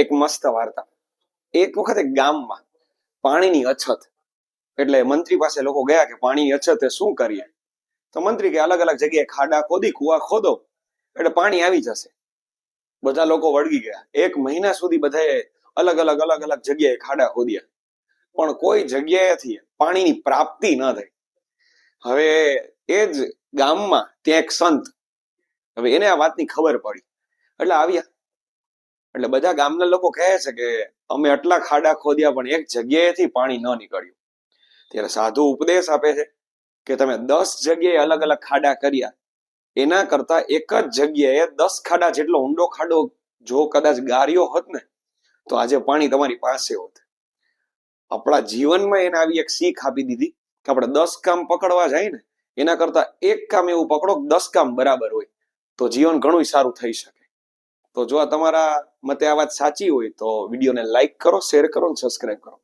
એક મસ્ત વાર્તા. એક વખત ગામમાં પાણીની અછત. એટલે મંત્રી પાસે લોકો ગયા કે પાણીની અછત શું કરીએ? તો મંત્રી કે અલગ અલગ જગ્યાએ ખાડા ખોદી, કુવા ખોદો, એટલે પાણી આવી જશે. બધા લોકો વળગી ગયા. એક મહિના સુધી બધાએ અલગ અલગ અલગ અલગ જગ્યાએ ખાડા ખોદ્યા. પણ કોઈ જગ્યાએથી પાણીની પ્રાપ્તિ ન થઈ. હવે એ જ ગામમાં ત્યાં એક સંત. હવે એને આ વાતની ખબર પડી. એટલે આવ્યા. એટલે બધા ગામના લોકો કહે છે કે અમે આટલા ખાડા ખોદ્યા પણ એક જગ્યાએથી પાણી ન નીકળ્યું. ત્યારે સાધુ ઉપદેશ આપે છે કે તમે દસ જગ્યાએ અલગ અલગ ખાડા કર્યા. એના કરતા એક જ જગ્યાએ દસ ખાડા જેટલો ઊંડો ખાડો જો કદાચ ગાર્યો હોત ને, તો આજે પાણી તમારી પાસે હોત. આપણા જીવનમાં એને આવી એક શીખ આપી દીધી કે આપણે દસ કામ પકડવા જાય ને, એના કરતા એક કામ એવું પકડો દસ કામ બરાબર હોય, તો જીવન ઘણું સારું થઈ શકે. તો જો આ તમારા મતે આ વાત સાચી હોય તો વિડીયોને લાઈક કરો શેર કરો અને સબસ્ક્રાઇબ કરો.